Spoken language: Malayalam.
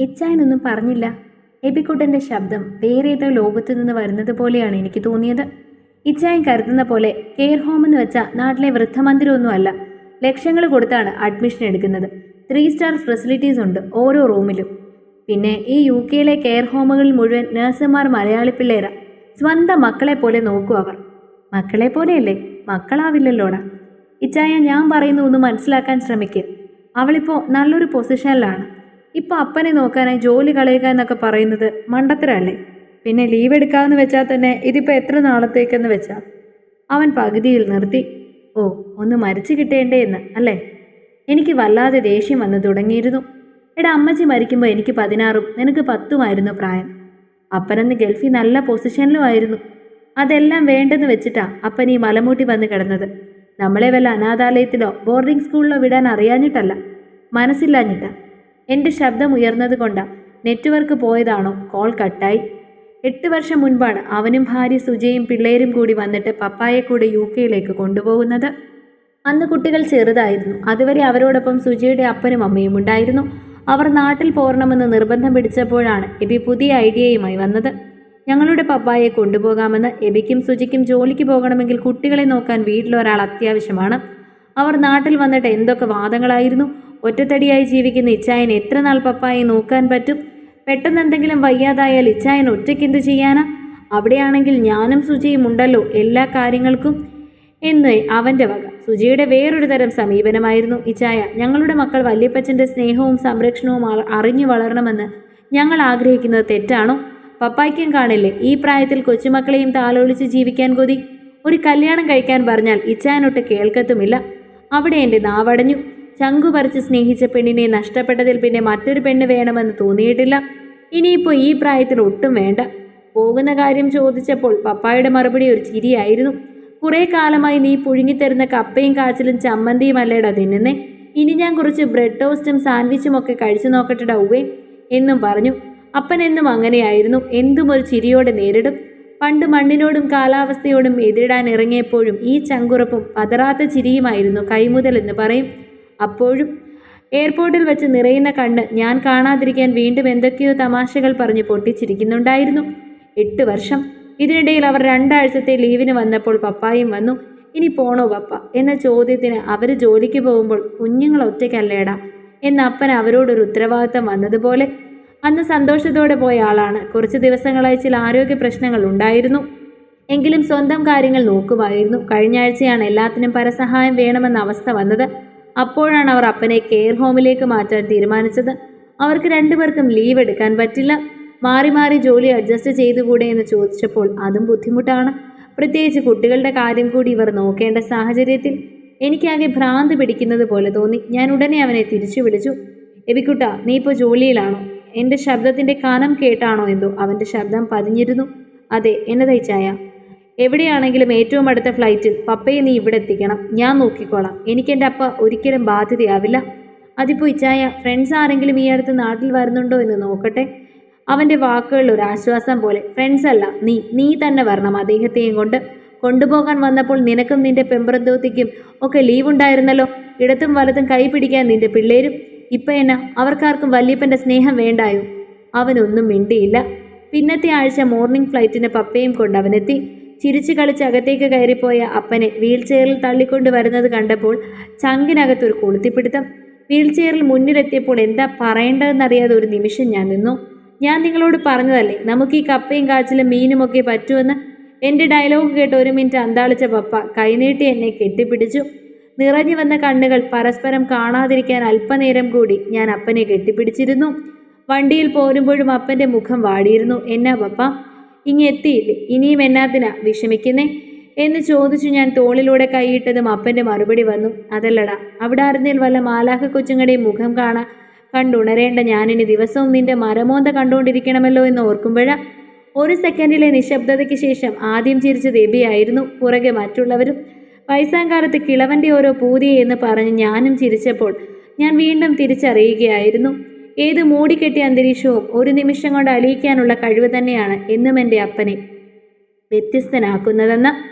ഇച്ചായനൊന്നും പറഞ്ഞില്ല. എബിക്കുട്ടന്റെ ശബ്ദം വേറേതോ ലോകത്തു നിന്ന് വരുന്നത് പോലെയാണ് എനിക്ക് തോന്നിയത്. ഇച്ചായൻ കരുതുന്ന പോലെ കെയർ ഹോം എന്ന് വെച്ചാൽ നാട്ടിലെ വൃദ്ധമന്ദിരമൊന്നുമല്ല. ലക്ഷങ്ങൾ കൊടുത്താണ് അഡ്മിഷൻ എടുക്കുന്നത്. ത്രീ സ്റ്റാർ ഫെസിലിറ്റീസ് ഉണ്ട് ഓരോ റൂമിലും. പിന്നെ ഈ യു കെയിലെ കെയർ ഹോമുകളിൽ മുഴുവൻ നഴ്സുമാർ മലയാളി പിള്ളേരാ. സ്വന്തം മക്കളെ പോലെ നോക്കും അവർ. മക്കളെ പോലെയല്ലേ? മക്കളാവില്ലല്ലോടാ. ഇച്ചായ ഞാൻ പറയുന്ന ഒന്ന് മനസ്സിലാക്കാൻ ശ്രമിക്കുക അവളിപ്പോൾ നല്ലൊരു പൊസിഷനിലാണ്. ഇപ്പോൾ അപ്പനെ നോക്കാനായി ജോലി കളയുക എന്നൊക്കെ പറയുന്നത് മണ്ടത്തരല്ലേ? പിന്നെ ലീവ് എടുക്കാമെന്ന് വെച്ചാൽ തന്നെ ഇതിപ്പോൾ എത്ര നാളത്തേക്കെന്ന് വെച്ചാൽ അവൻ പകുതിയിൽ നിർത്തി. ഓ ഒന്ന് മരിച്ചു കിട്ടേണ്ടേ എന്ന് അല്ലേ? എനിക്ക് വല്ലാതെ ദേഷ്യം വന്നു തുടങ്ങിയിരുന്നു. എടാ അമ്മച്ചി മരിക്കുമ്പോൾ എനിക്ക് പതിനാറും നിനക്ക് പത്തുമായിരുന്നു പ്രായം. അപ്പനന്ന് ഗൾഫിൽ നല്ല പൊസിഷനിലുമായിരുന്നു അതെല്ലാം വേണ്ടെന്ന് വെച്ചിട്ടാ അപ്പൻ ഈ മലമൂട്ടി വന്ന് കിടന്നത്. നമ്മളെ വല്ല അനാഥാലയത്തിലോ ബോർഡിംഗ് സ്കൂളിലോ വിടാൻ അറിയാഞ്ഞിട്ടല്ല. മനസ്സില്ലാഞ്ഞിട്ടാ. എന്റെ ശബ്ദം ഉയർന്നത് കൊണ്ടാണ് നെറ്റ്വർക്ക് പോയതാണോ? കോൾ കട്ടായി. എട്ട് വർഷം മുൻപാണ് അവനും ഭാര്യ സുജയും പിള്ളേരും കൂടി വന്നിട്ട് പപ്പായെ കൂടെ യു കെയിലേക്ക് കൊണ്ടുപോകുന്നത്. അന്ന് കുട്ടികൾ ചെറുതായിരുന്നു. അതുവരെ അവരോടൊപ്പം സുജയുടെ അപ്പനും അമ്മയും ഉണ്ടായിരുന്നു. അവർ നാട്ടിൽ പോരണമെന്ന് നിർബന്ധം പിടിച്ചപ്പോഴാണ് എബി പുതിയ ഐഡിയയുമായി വന്നത്. ഞങ്ങളുടെ പപ്പായെ കൊണ്ടുപോകാമെന്ന് എബിക്കും സുജിക്കും ജോലിക്ക് പോകണമെങ്കിൽ കുട്ടികളെ നോക്കാൻ വീട്ടിലൊരാൾ അത്യാവശ്യമാണ്. അവർ നാട്ടിൽ വന്നിട്ട് എന്തൊക്കെ വാദങ്ങളായിരുന്നു? ഒറ്റത്തടിയായി ജീവിക്കുന്ന ഇച്ചായൻ എത്ര നാൾ പപ്പായെ നോക്കാൻ പറ്റും? പെട്ടെന്ന് എന്തെങ്കിലും വയ്യാതായാൽ ഇച്ചായൻ ഒറ്റയ്ക്ക് എന്ത് ചെയ്യാനാ? അവിടെയാണെങ്കിൽ ഞാനും സുജിയും ഉണ്ടല്ലോ എല്ലാ കാര്യങ്ങൾക്കും. എന്ന് അവന്റെ വക. സുജിയുടെ വേറൊരു തരം സമീപനമായിരുന്നു ഇച്ചായ. ഞങ്ങളുടെ മക്കൾ വല്യപ്പച്ചന്റെ സ്നേഹവും സംരക്ഷണവും അറിഞ്ഞു വളരണമെന്ന് ഞങ്ങൾ ആഗ്രഹിക്കുന്നത് തെറ്റാണോ? പപ്പായ്ക്കും കാണില്ലേ ഈ പ്രായത്തിൽ കൊച്ചുമക്കളെയും താലോളിച്ച് ജീവിക്കാൻ കൊതി? ഒരു കല്യാണം കഴിക്കാൻ പറഞ്ഞാൽ ഇച്ചായനൊട്ട് കേൾക്കത്തുമില്ല. അവിടെ എന്റെ നാവടഞ്ഞു. ചങ്കു പറിച്ച് സ്നേഹിച്ച പെണ്ണിനെ നഷ്ടപ്പെട്ടതിൽ പിന്നെ മറ്റൊരു പെണ്ണ് വേണമെന്ന് തോന്നിയിട്ടില്ല. ഇനിയിപ്പോൾ ഈ പ്രായത്തിൽ ഒട്ടും വേണ്ട. പോകുന്ന കാര്യം ചോദിച്ചപ്പോൾ പപ്പായുടെ മറുപടി ഒരു ചിരിയായിരുന്നു. കുറേ കാലമായി നീ പുഴുങ്ങിത്തരുന്ന കപ്പയും കാച്ചിലും ചമ്മന്തിയും അല്ലേടാ തിന്നുന്നേ? ഇനി ഞാൻ കുറച്ച് ബ്രെഡ് ടോസ്റ്റും സാൻഡ്വിച്ചും ഒക്കെ കഴിച്ചു നോക്കട്ടെടാ ഉവേ എന്നും പറഞ്ഞു. അപ്പൻ എന്നും അങ്ങനെയായിരുന്നു. എന്തും ഒരു ചിരിയോടെ നേരിടും. പണ്ട് മണ്ണിനോടും കാലാവസ്ഥയോടും എതിരിടാൻ ഇറങ്ങിയപ്പോഴും ഈ ചങ്കുറപ്പും പതറാത്ത ചിരിയുമായിരുന്നു കൈമുതൽ എന്ന് പറയും. അപ്പോഴും എയർപോർട്ടിൽ വെച്ച് നിറയുന്ന കണ്ണ് ഞാൻ കാണാതിരിക്കാൻ വീണ്ടും എന്തൊക്കെയോ തമാശകൾ പറഞ്ഞ് പൊട്ടിച്ചിരിക്കുന്നുണ്ടായിരുന്നു. എട്ട് വർഷം. ഇതിനിടയിൽ അവർ രണ്ടാഴ്ചത്തെ ലീവിന് വന്നപ്പോൾ പപ്പായും വന്നു. ഇനി പോണോ പപ്പ? എന്ന ചോദ്യത്തിന് അവർ ജോലിക്ക് പോകുമ്പോൾ കുഞ്ഞുങ്ങൾ ഒറ്റയ്ക്കല്ലേടാ എന്ന അപ്പൻ അവരോടൊരു ഉത്തരവാദിത്തം വന്നതുപോലെ. അന്ന് സന്തോഷത്തോടെ പോയ ആളാണ്. കുറച്ച് ദിവസങ്ങളായി ചില ആരോഗ്യ പ്രശ്നങ്ങൾ ഉണ്ടായിരുന്നു. എങ്കിലും സ്വന്തം കാര്യങ്ങൾ നോക്കുമായിരുന്നു. കഴിഞ്ഞ ആഴ്ചയാണ് എല്ലാത്തിനും പരസഹായം വേണമെന്ന അവസ്ഥ വന്നത്. അപ്പോഴാണ് അവർ അപ്പനെ കെയർ ഹോമിലേക്ക് മാറ്റാൻ തീരുമാനിച്ചത്. അവർക്ക് രണ്ടുപേർക്കും ലീവ് എടുക്കാൻ പറ്റില്ല. മാറി മാറി ജോലി അഡ്ജസ്റ്റ് ചെയ്തുകൂടെ എന്ന് ചോദിച്ചപ്പോൾ അതും ബുദ്ധിമുട്ടാണ്. പ്രത്യേകിച്ച് കുട്ടികളുടെ കാര്യം കൂടി ഇവർ നോക്കേണ്ട സാഹചര്യത്തിൽ എനിക്കാകെ ഭ്രാന്ത് പിടിക്കുന്നത് പോലെ തോന്നി. ഞാൻ ഉടനെ അവനെ തിരിച്ചു വിളിച്ചു. എബിക്കുട്ട നീ ഇപ്പോൾ ജോലിയിലാണോ? എന്റെ ശബ്ദത്തിന്റെ കനം കേട്ടാണോ എന്തോ അവന്റെ ശബ്ദം പതിഞ്ഞിരുന്നു. അതെ എന്നതായി ചായ എവിടെയാണെങ്കിലും ഏറ്റവും അടുത്ത ഫ്ലൈറ്റിൽ പപ്പയെ നീ ഇവിടെ എത്തിക്കണം ഞാൻ നോക്കിക്കോളാം എനിക്കെന്റെ അപ്പ ഒരിക്കലും ബാധ്യതയാവില്ല. അതിപ്പോൾ ഇച്ചായ ഫ്രണ്ട്സ് ആരെങ്കിലും ഈ അടുത്ത് നാട്ടിൽ വരുന്നുണ്ടോ എന്ന് നോക്കട്ടെ. അവന്റെ വാക്കുകളിൽ ഒരു ആശ്വാസം പോലെ ഫ്രണ്ട്സ് അല്ല നീ നീ തന്നെ വരണം അദ്ദേഹത്തെയും കൊണ്ട്. കൊണ്ടുപോകാൻ വന്നപ്പോൾ നിനക്കും നിന്റെ പെമ്പറന്തോത്തിക്കും ഒക്കെ ലീവ് ഉണ്ടായിരുന്നല്ലോ. ഇടത്തും വലത്തും കൈ പിടിക്കാൻ നിന്റെ പിള്ളേരും. ഇപ്പം എന്നാ അവർക്കാർക്കും വല്യപ്പന്റെ സ്നേഹം വേണ്ടായോ? അവനൊന്നും മിണ്ടിയില്ല. പിന്നത്തെ ആഴ്ച മോർണിംഗ് ഫ്ലൈറ്റിന് പപ്പയും കൊണ്ട് അവനെത്തി. ചിരിച്ചു കളിച്ച് അകത്തേക്ക് കയറിപ്പോയ അപ്പനെ വീൽ ചെയറിൽ തള്ളിക്കൊണ്ട് വരുന്നത് കണ്ടപ്പോൾ ചങ്കിനകത്തൊരു കൊളുത്തിപ്പിടുത്തം. വീൽ ചെയറിൽ മുന്നിലെത്തിയപ്പോൾ എന്താ പറയേണ്ടതെന്നറിയാതെ ഒരു നിമിഷം ഞാൻ നിന്നു. ഞാൻ നിങ്ങളോട് പറഞ്ഞതല്ലേ നമുക്ക് ഈ കപ്പയും കാച്ചിലും മീനുമൊക്കെ പറ്റുമെന്ന്? എന്റെ ഡയലോഗ് കേട്ട് ഒരു മിനിറ്റ് അന്താളിച്ച പപ്പ കൈനീട്ടി എന്നെ കെട്ടിപ്പിടിച്ചു. നിറഞ്ഞു വന്ന കണ്ണുകൾ പരസ്പരം കാണാതിരിക്കാൻ അല്പനേരം കൂടി ഞാൻ അപ്പനെ കെട്ടിപ്പിടിച്ചിരുന്നു. വണ്ടിയിൽ പോരുമ്പോഴും അപ്പന്റെ മുഖം വാടിയിരുന്നു. എന്നാ പപ്പ? ഇങ്ങ് എത്തിയില്ലേ? ഇനിയും എന്നാത്തിനാ വിഷമിക്കുന്നേ? എന്ന് ചോദിച്ചു ഞാൻ തോളിലൂടെ കൈയിട്ടതും അപ്പന്റെ മറുപടി വന്നു. അതല്ലടാ അവിടെ അറിഞ്ഞാൽ വല്ല മാലാഖ കൊച്ചുങ്ങളുടെയും മുഖം കാണാ കണ്ടുണരേണ്ട ഞാനിനി ദിവസവും നിന്റെ മരമോന്ത കണ്ടുകൊണ്ടിരിക്കണമല്ലോ എന്ന് ഓർക്കുമ്പോഴാ ഒരു സെക്കൻഡിലെ നിശബ്ദതയ്ക്ക് ശേഷം ആദ്യം ചിരിച്ചത് എബിയായിരുന്നു പുറകെ മറ്റുള്ളവരും. വയസ്സാങ്കാലത്ത് കിളവന്റെ ഓരോ പൂതിയെ എന്ന് പറഞ്ഞ് ഞാനും ചിരിച്ചപ്പോൾ ഞാൻ വീണ്ടും തിരിച്ചറിയുകയായിരുന്നു. ഏത് മൂടിക്കെട്ടിയ അന്തരീക്ഷവും ഒരു നിമിഷം കൊണ്ട് അലിയിക്കാനുള്ള കഴിവ് തന്നെയാണ് എന്നും എന്റെ അപ്പനെ വ്യത്യസ്തനാക്കുന്നതെന്ന്